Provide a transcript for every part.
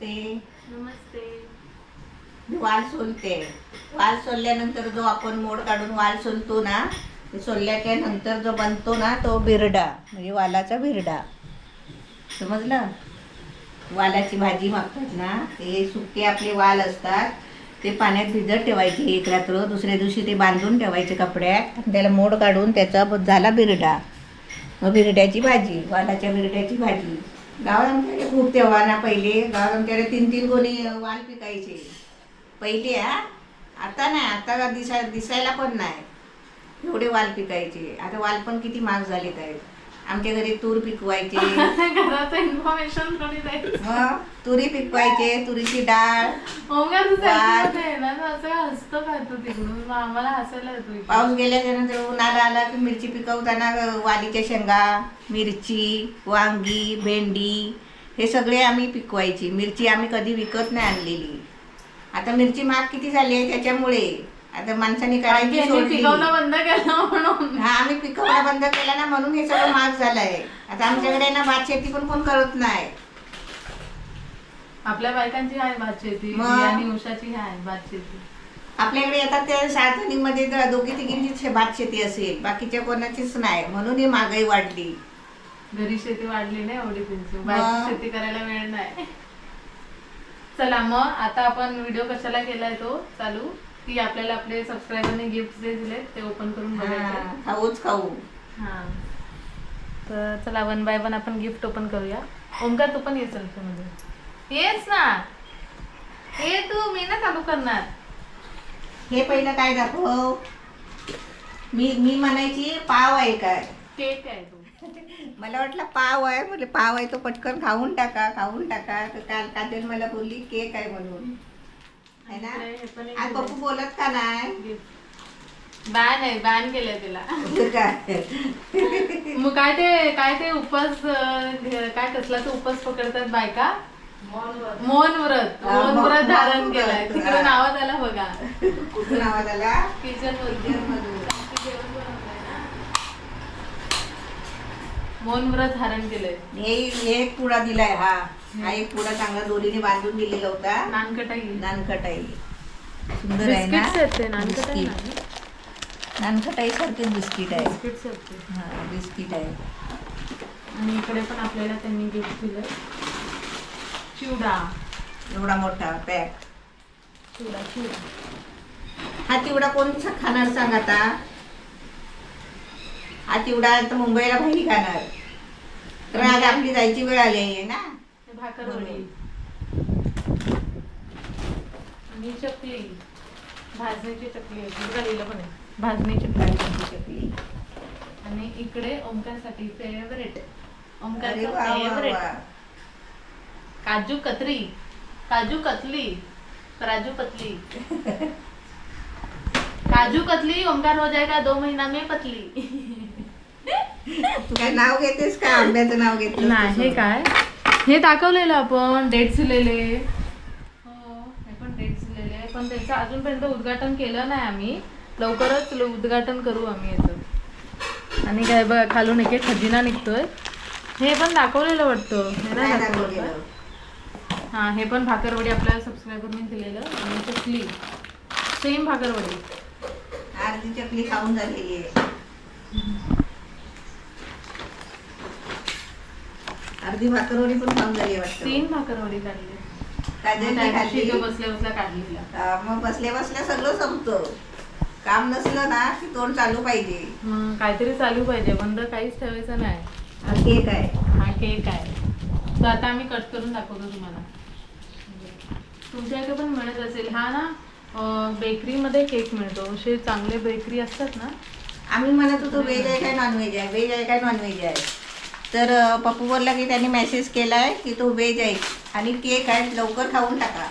नमस्ते. नमस्ते. मी वाल सोलते. वाल सोलल्यानंतर जो आपण मोड काढून वाल सोलतो ना ते सोलल्याच्या नंतर जो बनतो ना तो बिरडा म्हणजे वालाचा बिरडा समजलं? वालाची भाजी मागतात ना ते सुके आपले वाल असतात ते पाण्यात भिजत ठेवायचे एक रात्र दुसऱ्या दिवशी ते बांधून ठेवायचे कपड्यात आणि त्याला मोड काढून त्याचा झाला बिरडा मग बिरड्याची भाजी वालाच्या बिरड्याची भाजी. गावात आमच्याकडे खूप तेव्हा ना पहिले गावात आमच्याकडे तीन तीन कोणी वाल पिकायचे. पहिले हा आता नाही आता दिसाय दिसायला पण नाही. एवढे वाल पिकायचे. आता वाल पण किती महाग झालेत आहेत. आमच्या घरी तूर पिकवायचे. घराचं इन्फॉर्मेशन कोणी द्यायचं मग तुरी पिकवायचे तुरीची डाळ वाट. ना असं हसतो काय तू तिकडून. मग आम्हाला हसायला येतो इकडे. पाऊस गेल्याच्यानंतर उन्हाळा आला की मिरची पिकवताना वालीच्या शेंगा मिरची वांगी भेंडी हे सगळे आम्ही पिकवायची. मिरची आम्ही कधी विकत नाही आणलेली. आता मिरची महाग किती झाली आहे त्याच्यामुळे. आता माणसांनी करायची सोडली. पिकवणं बंद केलं म्हणून. हा आम्ही पिकवणं बंद केलं ना म्हणून हे सगळं महाग झालंय. आता आमच्याकडे ना भात शेती पण कोण करत नाही. आपल्या बायकांची आहे भात शेती मग? आणि उषाची आहे भात शेती आपल्याकडे येतात त्या साठवणीमध्ये दोघी तिघींची भात शेती असेल. बाकीच्या कोणाचीच नाही. म्हणून ही महागाई वाढली. घरी शेती वाढली नाही एवढी त्यांची? बाहेरची शेती करायला वेळ नाही. चला मग आता आपण व्हिडिओ कशाला केलाय तो? चालू. की आपल्याला आपले सबस्क्रायबरने गिफ्ट जे दिले ते ओपन करून बघायचे. हा, खाऊच खाऊ. हा. तर चला वन बाय वन आपण गिफ्ट ओपन करूया. ओमकार तू पण ये मध्ये येस ना. ये तू मी ना चालू करणार. हे पहिलं काय दाखव? मी मी म्हणायची पाव आहे काय? केक आहे तू. मला वाटलं पाव आहे. म्हणजे पाव आहे तो पटकन खाऊन टाका खाऊन टाका. तर काल काजल मला बोलली केक आहे म्हणून. है ना? आज पप्पू बोलत का नाही? बॅन आहे बॅन केलंय तिला. काय? मग काय ते काय ते उपास अं, काय कसला तो उपास पकडतात बायका? मौन व्रत हा, मौन मौन- व्रत धारण मौन केलंय. व्रत, तिकडे हा. नावात आला बघा. कुठून आवाज आला किचन मौन व्रत धारण केलंय. हे हे एक पुडा दिलाय हा. हा एक पुडा चांगला दोरीने बांधून दिलेला होता. नानकटाई. नानखटाई सुंदर आहे ना? बिस्किट. नानखटाई सारखे बिस्किट आहे. हा बिस्किट आहे. आणि इकडे पण आपल्याला त्यांनी गिफ्ट दिलंय. चिवडा. एवढा मोठा पॅक चिवडा चिवडा. हा चिवडा कोण खाणार सांग आता? हा चिवडा आता मुंबईला भाई खाणार. तर आज आपली जायची वेळ आली आहे ना? भाकरवडी आणि चकली. भाजणीची चकली लिहिलं पण आहे. भाजणी चकली भाजणीची चकली. आणि इकडे ओमकारसाठी फेवरेट वा फेवरेट काजू कतरी काजू कतली. काजू कतली. काजू कतली ओमकार हो जाएगा दो महीना में पतली तू काय नाव घेतेस का? आंब्याचं नाव घेतलं नाही काय? हे दाखवलेलं आपण डेट दिलेले हो हे पण डेट दिलेले पण त्याचं अजूनपर्यंत उद्घाटन केलं नाही आम्ही. लवकरच उद्घाटन करू आम्ही याचं. आणि काय बघ खालून एक खजिना निघतोय. हे पण दाखवलेलं वाटतं. हे नाही दाखवलेलं. हा हे पण भाकरवडी आपल्याला सबस्क्रायबरने दिलेलं. आणि चकली. सेम भाकरवडी. अर्धी चकली खाऊन झालेली आहे. अर्धी भाकरवडी पण खाऊन झाली वाटतं. तीन भाकरवडी काढली. काजलने त्या दिवशी खाल्ली. इथं बसल्या बसल्या काढलेल्या हा, मग बसल्या बसल्या सगळं संपतं. काम नसलं ना की तोंड चालू पाहिजे. मग काहीतरी चालू पाहिजे. बंद काहीच ठेवायचं नाही. हा केक आहे. हा केक आहे. तो आता आम्ही कट करून दाखवतो तुम्हाला. तुमच्या इथे पण मिळत असेल. हा ना बेकरीमध्ये केक मिळतो. असे चांगले बेकरी असतात ना? आम्ही म्हणत होतो व्हेज आहे काय नॉनव्हेज आहे? व्हेज आहे काय नॉनव्हेज आहे? तर पप्पू बोलला की त्यांनी मेसेज केलाय की तो व्हेज आहे आणि केक आहे लवकर खाऊन टाका.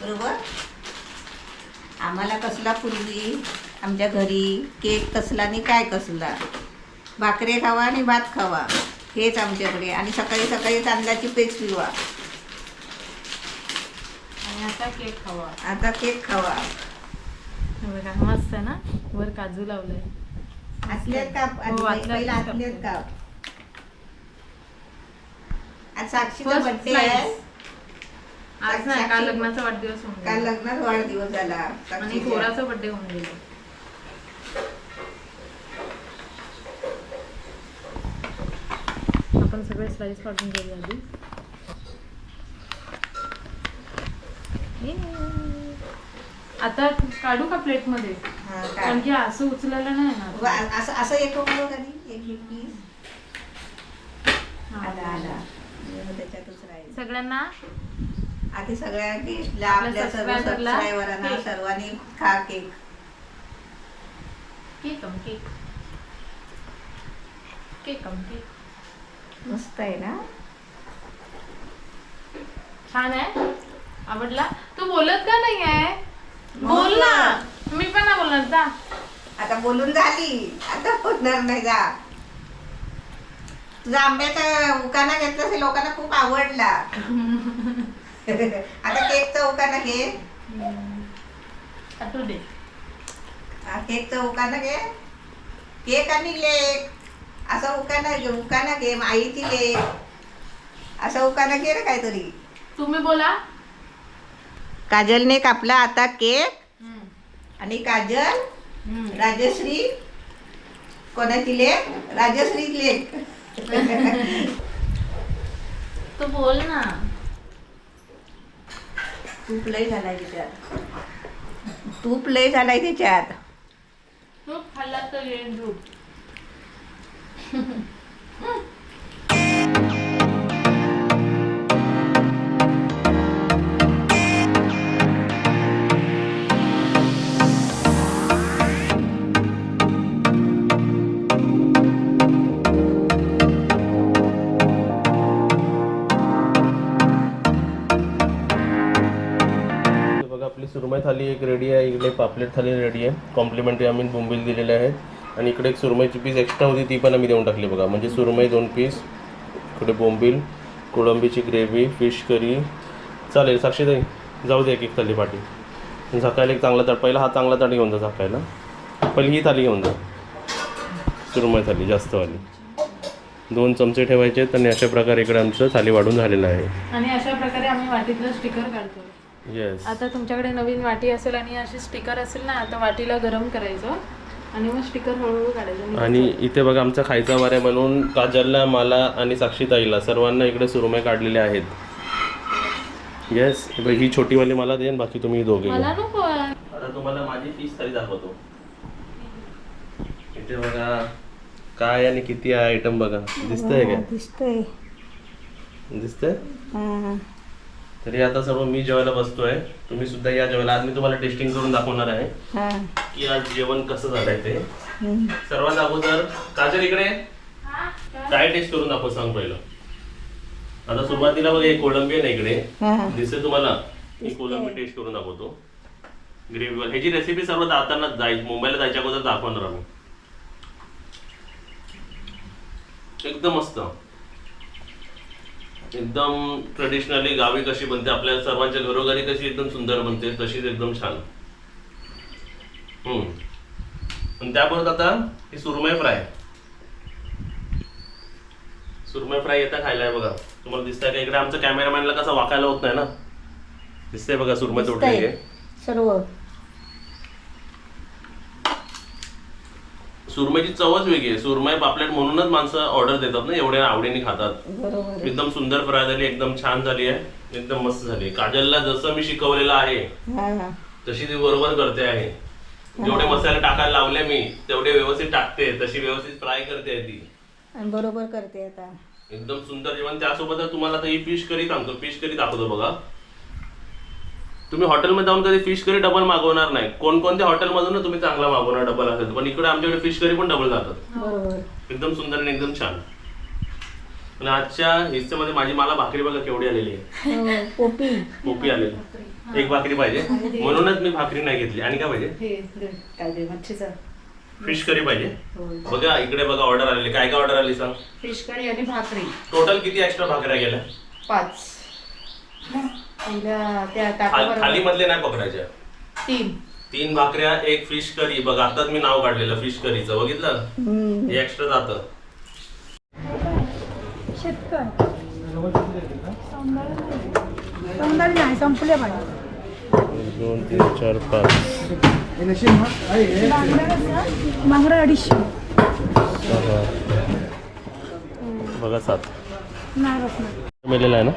बरोबर? आम्हाला कसला पूर्वी आमच्या घरी केक कसला आणि काय कसला? भाकरे खावा आणि भात खावा हेच आमच्याकडे. आणि सकाळी सकाळी तांदळाची पेच पिवा आणि आता केक खावा. आता केक खावा. हे बघा मस्त आहे ना? वर काजू लावलंय. आतल्यात काप हो, पहिला. आतल्यात. काप आज साक्षीचा First बर्थडे slice. आहे आज नाही काल लग्नाचा वाढदिवस होऊन काल गेला. लग्नात वाढदिवस झाला आणि साक्षीचा. पोराचा बर्थडे होऊन गेला आपण सगळे स्लाइस काढून घेऊया आधी ये. आता काढू का प्लेटमध्ये हा, काढ. कारण की असं उचलायला नाही व येणार असं असं एक आधी एक. हा. आला आला मग त्याच्यातच राहील सगळ्यांना? आधी सगळ्या गेस्टला आपल्या आपल्या सर्व subscriber ला? सबस्क्रायबरांना cake. सर्वांनी खा केक. केक कम केक. केक कम केक. मस्त आहे ना? छान आहे? आवडला? तू बोलत का नाही आहे? बोल ना. मी पण नाही बोलणार जा. आता बोलून झाली. आता बोलणार नाही जा. तुझा आंब्याचा उकाना घेतला असेल लोकांना खूप आवडला. आता केकचा उकाना घे. आठवू दे. केकचा उकाना घे. केक आणि लेक असा उकाना घे उकाना घे आईची लेक असा उकाना घे रे काहीतरी. तुम्ही बोला. काजलने कापला आता केक. आणि काजल. राजश्री कोणाची लेख राजश्री लेख तू बोल ना. तूप लय झालाय त्याच्यात तूप लय झालाय त्याच्यात तू खाल्ला तर सुरमई थाली एक रेडी आहे इकडे पापलेट थाली रेडी आहे. कॉम्प्लिमेंटरी आम्ही बोंबील दिलेले आहेत. आणि इकडे एक सुरमईची पीस एक्स्ट्रा होती ती पण आम्ही देऊन टाकली बघा. म्हणजे सुरमई दोन पीस इकडे बोंबील कोळंबीची ग्रेव्ही फिश करी चालेल साक्षीताई जाऊ दे एक एक थाली पाठी. झाकायला एक चांगला ताट पहिला हा चांगला ताट घेऊन जा झाकायला. पहिली ही थाली घेऊन जा. सुरमई थाली जास्तवाली. दोन चमचे ठेवायचे आणि अशा प्रकारे इकडे आमचं थाली वाढून झालेलं आहे. आणि अशा प्रकारे आम्ही वाटीतलं स्टिकर काढतो येस आता तुमच्याकडे नवीन वाटी असेल आणि अशी स्टिकर असेल ना आता वाटीला गरम करायचं आणि मग स्टिकर हळूहळू काढायचं आणि इथे बघा आमचा खायचा वार आहे म्हणून काजलला मला आणि साक्षीताईला सर्वांना इकडे सुरमई काढलेले आहेत. येस ही छोटीवाली मला देन बाकी तुम्ही दोघे मला नको. आता तुम्हाला माझी फीस तरी दाखवतो. इथे बघा काय आणि किती आहे आयटम बघा. दिसतंय का दिसतंय. दिसतंय? हा. तरी आता सर्व मी जेवायला बसतोय. तुम्ही सुद्धा या जेवायला. आज मी तुम्हाला टेस्टिंग करून दाखवणार आहे. हा. की आज जेवण कसं झालंय ते. सर्वात अगोदर काजल इकडे. काय टेस्ट करून दाखव सांग पहिलं. आता सुरुवातीला बघा एक कोळंबी आहे ना इकडे. दिसते तुम्हाला? ही कोळंबी टेस्ट करून दाखवतो. ग्रेव्हीवर ह्याची रेसिपी सर्व जाताना जाय मुंबईला जायच्या अगोदर दाखवणार आम्ही एकदम मस्त. एकदम ट्रेडिशनली गावी कशी बनते आपल्या सर्वांच्या घरोघरी कशी एकदम सुंदर बनते तशीच एकदम छान. हम्म. आणि त्याबरोबर आता ही सुरमई फ्राय. सुरमई फ्राय येता खायला बघा. तुम्हाला दिसतंय का? इकडे आमच्या कॅमेरामॅनला कसं वाकायला होत नाही ना? दिसतंय बघा सुरमई तोडलेली आहे. सर्व. सुरमईची चवच वेगळी आहे. सुरमई पापलेट म्हणूनच माणसं ऑर्डर देतात ना एवढ्या आवडीने खातात. एकदम सुंदर फ्राय झाली एकदम छान झाली आहे. एकदम मस्त झाली काजलला जसं मी शिकवलेलं आहे. तशी ती बरोबर करते आहे. जेवढे मसाले टाकायला लावले मी तेवढे व्यवस्थित टाकते तशी व्यवस्थित फ्राय करते आहे ती बरोबर करते आता. एकदम सुंदर जेवण. त्यासोबत तुम्हाला ही फिश करी सांगतो. फिश करी दाखवतो बघा. तुम्ही हॉटेलमध्ये जाऊन कधी फिश करी डबल मागवणार नाही. कोणकोणत्या हॉटेलमधून तुम्ही चांगला मागवणार डबल असेल. पण इकडे आमच्याकडे फिश करी पण डबल जातात. बरोबर. एकदम सुंदर आणि एकदम छान. आणि आजच्या हिस्सेमध्ये माझी मला भाकरी बघा केवढी आलेली आहे. हो, पोपी. पोपी आलेली. एक भाकरी पाहिजे. म्हणूनच मी भाकरी नाही घेतली. आणि काय पाहिजे? काय ते मच्छीचं. फिश करी पाहिजे. बघा इकडे बघा ऑर्डर आलेली. काय काय ऑर्डर आली सांग? फिश करी आणि भाकरी. टोटल किती एक्स्ट्रा भाकऱ्या गेल्या? पाच. पहिल्या त्या थाली मधले नाही पकडायच्या तीन. तीन भाकऱ्या एक फिश करी बघ आताच मी नाव काढलेलं फिश करीचं बघितलं? हे एक्स्ट्रा जातं. नाही संपले पाहिजे एक, दोन तीन चार पाच. बांगडा अडीचशे. सहा. बघा सात. नाही बसणार. मेलेला आहे ना?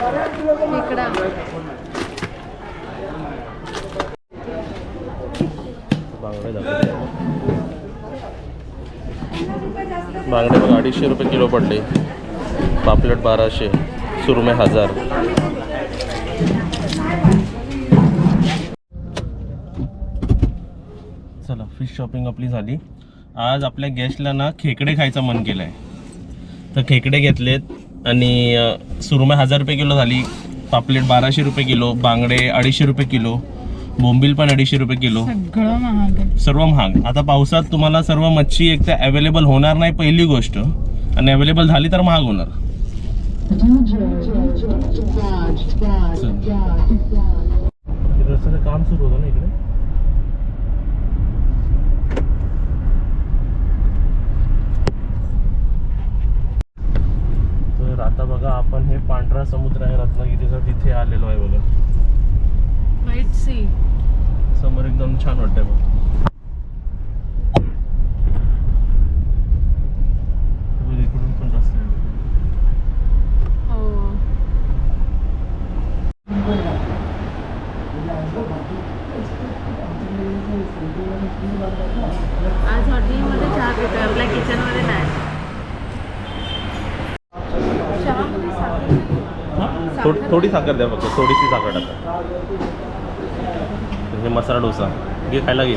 इकडा. बांगडे बांगडे बघा अडीचशे रुपये किलो पडले. पापलेट बाराशे सुरमे हजार. चला फिश शॉपिंग आपली झाली. आज आपल्या गेस्टला ना खेकडे खायचं मन केलं आहे तर खेकडे घेतलेत. आणि अ, सुरमई हजार रुपये किलो झाली पापलेट बाराशे रुपये किलो बांगडे अडीचशे रुपये किलो बोंबील पण अडीचशे रुपये किलो. सगळं महाग आहे. सर्व महाग. आता पावसात तुम्हाला सर्व मच्छी एक तर अवेलेबल होणार नाही पहिली गोष्ट. आणि अवेलेबल झाली तर महाग होणार. काम सुरू होतं ना इकडे तर आता बघा आपण हे पांढरा समुद्र आहे रत्नागिरीचा तिथे आलेलो आहे बघा व्हाईट सी समोर एकदम छान वाटतंय बघ बघ, इकडून पण रस्ता आहे. हो आज हॉटेलमध्ये चहा पितोय आपल्या किचनमध्ये नाही चहामध्ये साखर हा? थोडी थोडी साखर द्या फक्त थोडीशी साखर टाका. हे मसाला डोसा. घे खायला घे.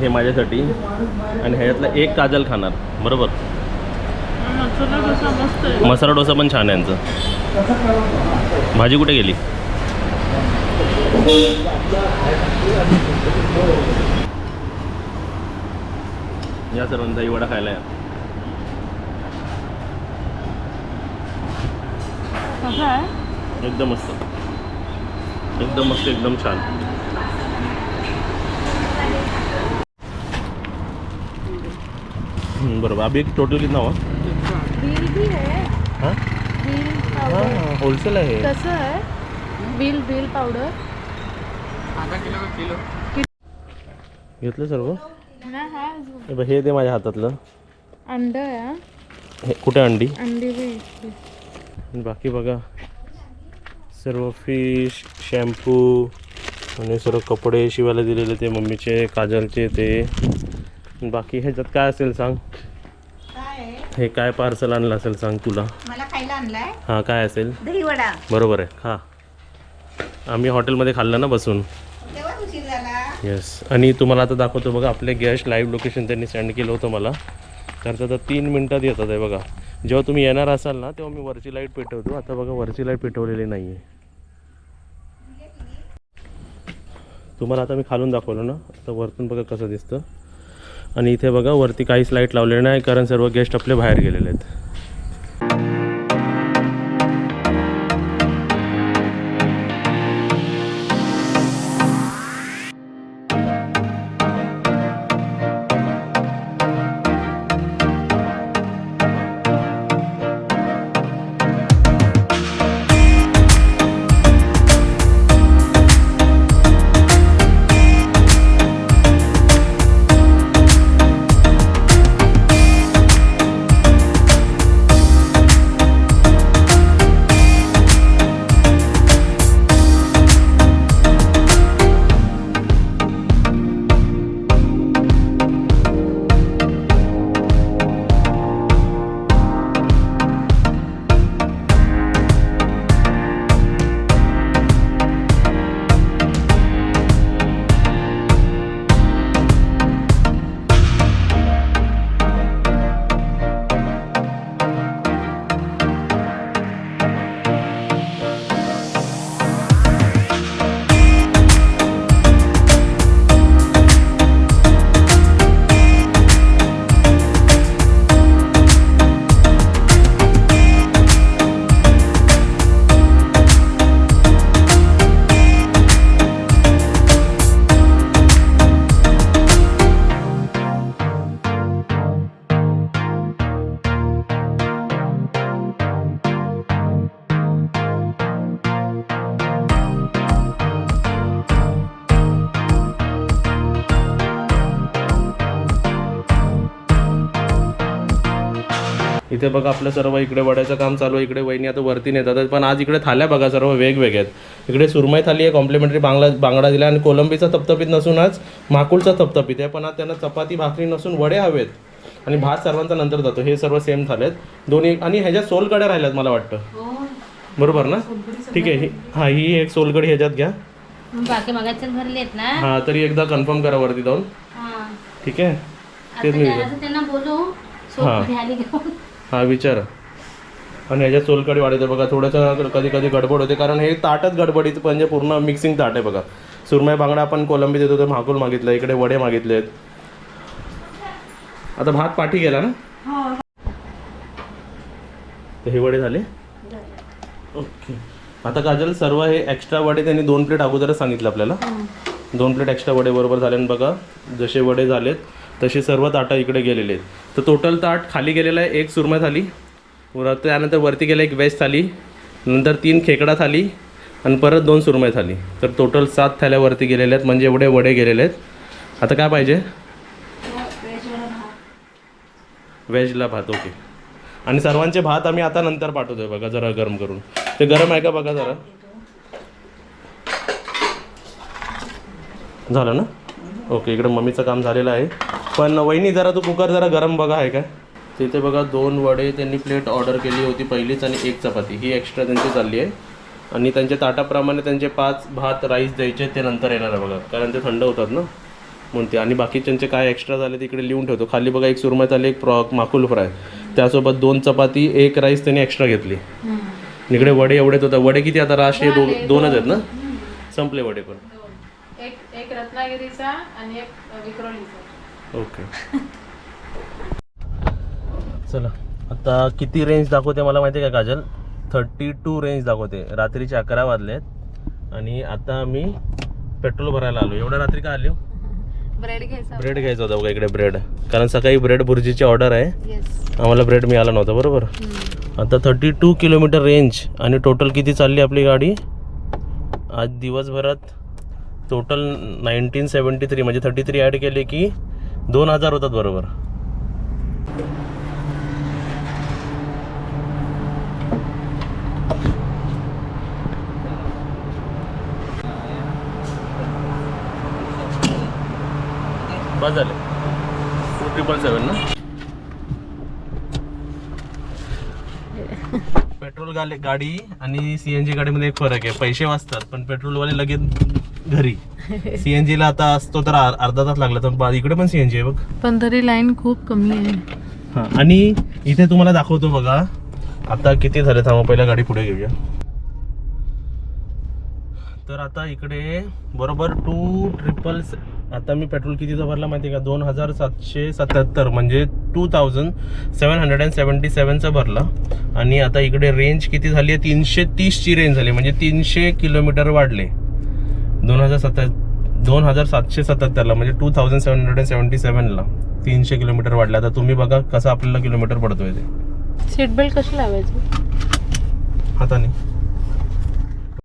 हे माझ्यासाठी आणि ह्याच्यातलं एक काजल खाणार बरोबर? मसाला डोसा पण छान आहे यांचं. भाजी कुठे गेली? या सर्वांचा वडा खायला या. कसं आहे? एकदम मस्त. एकदम मस्त एकदम छान. हम्म, बरोबर. अभी टोटल कितना हुआ बिल भी है. हाँ? बिल पावडर हाँ होलसेल आहे. कसं आहे? बिल बिल पावडर घेतलं सर्व ना हा हे बघ, हे दे माझ्या हातातलं. अंड आहे हा. हे कुठे अंडी? अंडी बी बाकी बघा सर्व फिश शॅम्पू आणि सर्व कपडे शिवायला दिलेले ते मम्मीचे काजलचे ते. बाकी ह्याच्यात काय असेल सांग? हे काय पार्सल आणलं असेल सांग तुला? मला खायला आणलाय. हां काय असेल? दही वडा बरोबर आहे खा. आम्ही हॉटेलमध्ये खाल्लं ना बसून. येस आणि तुम्हाला आता दाखवतो बघा आपले गॅस लाईव्ह लोकेशन त्यांनी सेंड केलं होतं मला. तर आता तीन मिनटात येतात आहे बघा. जेव्हा तुम्ही येणार असाल ना तेव्हा मी वरची लाइट पेटवतो. आता बघा वरची लाइट पेटवलेली नाही आहे तुम्हाला आता मी खालून दाखवलं ना? आता वरतून बघा कसं दिसतं. आणि इथे बघा वरती काहीच लाइट लावलेली नाही कारण सर्व गेस्ट आपले बाहेर गेलेले आहेत. बघा आपलं सर्व इकडे वड्याचं काम चालू आहे इकडे वहिनी आता वरती नेतात. पण आज इकडे थाल्या बघा सर्व वेगवेगळ्या आहेत. इकडे सुरमई थाली आहे कॉम्प्लिमेंटरी बांगडा बांगडा दिला आणि कोलंबीचा तपतपीत नसून आज माकुलचा तपतपीत आहे. पण आज त्यांना चपाती भाकरी नसून वडे हवेत. आणि भात सर्वांचा नंतर जातो. हे सर्व सेम थालेत दोन्ही आणि ह्याच्यात सोलकड्या राहिल्यात मला वाटतं. बरोबर ना? ठीक आहे. ही हां ही एक सोलकडी ह्याच्यात घ्या. बाकी ना? हां तरी एकदा कन्फर्म करा वरती जाऊन. हा. ठीक आहे? आता तेच मी बोलू. घेऊन हा विचारा. आणि ह्याच्यात सोलकडी वाढते बघा थोडंसं कधी कधी गडबड होते कारण हे ताटच गडबडीचं म्हणजे पूर्ण मिक्सिंग ताट आहे बघा. सुरमई बांगडा आपण कोलंबी देतो तर महाकुल मागितलं इकडे वडे मागितलेत. आता भात पाठी गेला ना? तर हे वडे झाले? ओके. आता काजल सर्व हे एक्स्ट्रा वडे त्यांनी दोन प्लेट अगोदरच सांगितलं आपल्याला. दोन प्लेट एक्स्ट्रा वडे बरोबर झाले आणि बघा जसे वडे झालेत तसे सर्व ताटं इकडे गेलेले आहेत. तर टोटल ताट खाली गेलेलं आहे एक सुरमई थाली वर त्यानंतर वरती गेलं एक वेज थाली नंतर तीन खेकडा थाली आणि परत दोन सुरमय थाली. तर टोटल सात थाल्यावरती गेलेले गेलेल्या आहेत म्हणजे एवढे वडे गेलेले आहेत. आता काय पाहिजे? व्हेजला भात ओके. आणि सर्वांचे भात आम्ही आता नंतर पाठवतोय बघा जरा गरम करून. ते गरम आहे का बघा जरा? झालं ना? ओके इकडे मम्मीचं काम झालेलं आहे. पण वहिनी जरा तू कुकर जरा गरम बघा आहे काय? तिथे बघा दोन वडे त्यांनी प्लेट ऑर्डर केली होती पहिलीच आणि एक चपाती. ही एक्स्ट्रा त्यांची चालली आहे. आणि त्यांच्या ताटाप्रमाणे त्यांचे पाच भात राईस द्यायचे ते नंतर येणार आहे बघा. कारण ते थंड होतात ना म्हणून ते आणि बाकीच्यांचे काय एक्स्ट्रा झाले ते इकडे लिहून ठेवतो. खाली बघा एक सुरमई थाली एक प्रॉ माकुल फ्राय. त्यासोबत दोन चपाती एक राईस त्यांनी एक्स्ट्रा घेतली. इकडे वडे एवढेच होतात. वडे किती आता? राष्ट्रीय दो दोनच आहेत ना? संपले वडे पण. एक एक रत्नागिरीचा आणि एक विक्रोलीचा ओके चला आता किती रेंज दाखवते मला माहिती आहे का काजल? थर्टी टू रेंज दाखवते. रात्रीचे अकरा वाजले आहेत आणि आता आम्ही पेट्रोल भरायला आलो एवढ्या रात्री का आलो ब्रेड घ्यायचा ब्रेड घ्यायचा होता बघा इकडे ब्रेड कारण सकाळी ब्रेड भुर्जीची ऑर्डर आहे. येस आम्हाला ब्रेड मिळाला नव्हता बरोबर? आता थर्टी टू किलोमीटर रेंज आणि टोटल किती चालली आपली गाडी? आज दिवसभरात टोटल नाईन्टीन सेवन्टी थ्री म्हणजे थर्टी थ्री ॲड केले की दोन हजार होतात बरोबर. बस झाले. टू ट्रिपल सेवन ना? पेट्रोल गाडी गाडी आणि सीएनजी गाडीमध्ये एक फरक आहे. पैसे वाचतात पण पेट्रोलवाले लगेच घरी. सीएनजी ला आता असतो तर अर- अर्धा तास लागला तर इकडे पण सीएनजी आहे बघ. पण तरी लाईन खूप कमी आहे. हा आणि इथे तुम्हाला दाखवतो बघा. आता किती झाले थांबा पहिला गाडी पुढे घेऊया. तर आता इकडे बरोबर टू ट्रिपल आता मी पेट्रोल कितीचा भरला माहिती आहे का? दोन हजार सातशे सत्याहत्तर म्हणजे two thousand seven hundred and seventy सेवनचा भरला. आणि आता इकडे रेंज किती झाली आहे? तीनशे तीसची रेंज झाली म्हणजे तीनशे किलोमीटर वाढले. दोन हजार सत्या दोन हजार सातशे सत्याहत्तरला म्हणजे two thousand seven hundred and seventy सेवनला तीनशे किलोमीटर वाढले. आता तुम्ही बघा कसं आपल्याला किलोमीटर पडतोय ते. सीट बेल्ट कशी लावायची? हाताने.